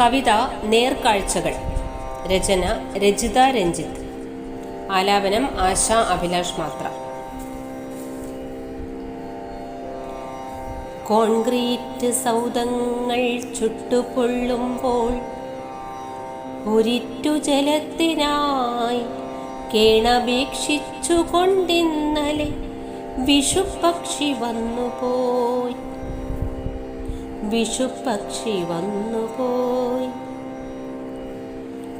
കവിത നേർക്കാഴ്ചകൾ. രചന രജിത രഞ്ജിത്ത്. ആലാപനം ആശ അഭിലാഷ് മാത്ര. കോൺക്രീറ്റ് സൗധങ്ങൾ ചുട്ടുപൊള്ളുമ്പോൾ ഒരിറ്റു ജലത്തിനായി കേണപേക്ഷിച്ചു കൊണ്ടിന്നലെ വിഷുപക്ഷി വന്നുപോയി. വിഷുപക്ഷി വന്നുപോയി.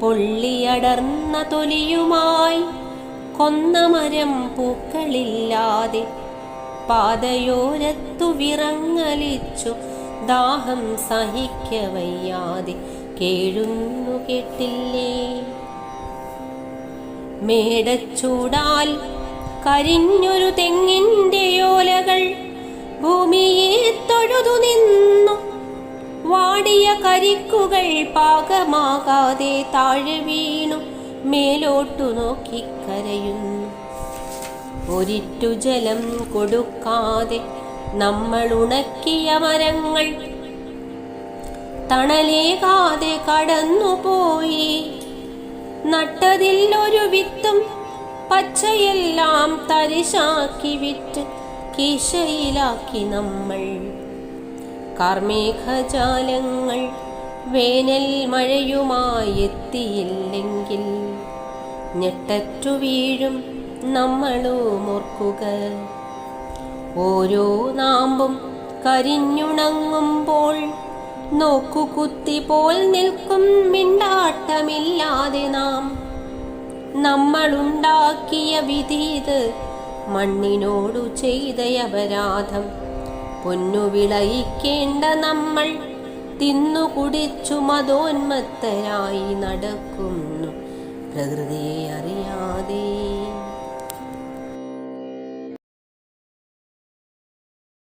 പൊള്ളിയടർന്ന തൊലിയുമായി കൊന്നമരം പൂക്കളില്ലാതെ പാതയോരത്തു വിറങ്ങലിച്ചു ദാഹം സഹിക്കവയ്യാതെ കേഴുന്നു കേട്ടില്ലേ? മേടച്ചൂടാൽ കരിഞ്ഞൊരു തെങ്ങിന്റെ ഓലകൾ ഭൂമിയെ തൊഴുതു വാടിയ കരിക്കുകൾ പാകമാകാതെ താഴെ വീണു. മേലോട്ടു നോക്കി കരയുന്നു. ഒരിറ്റു ജലം കൊടുക്കാതെ നമ്മൾ ഉണക്കിയ മരങ്ങൾ തണലേകാതെ കടന്നുപോയി. നട്ടതിൽ ഒരു വിത്തും പച്ചയെല്ലാം തരിശാക്കി വിറ്റ് കീശയിലാക്കി നമ്മൾ കാർമേഘജാലങ്ങൾ വേനൽ മഴയുമായെത്തിയില്ലെങ്കിൽ ഞെട്ടറ്റു വീഴും നമ്മളുമോർക്കുക ഓരോ നാമ്പും കരിഞ്ഞുണങ്ങുമ്പോൾ നോക്കുകുത്തി പോൽ നിൽക്കും മിണ്ടാട്ടമില്ലാതെ നാം. നമ്മളുണ്ടാക്കിയ വിധീത് മണ്ണിനോടു ചെയ്ത അപരാധം പൊന്നു വിളയിക്കേണ്ട നമ്മൾ തിന്നു കുടിച്ചു മതോന്മത്തരായി നടക്കുന്നു. പ്രകൃതിയെ അറിയാതെ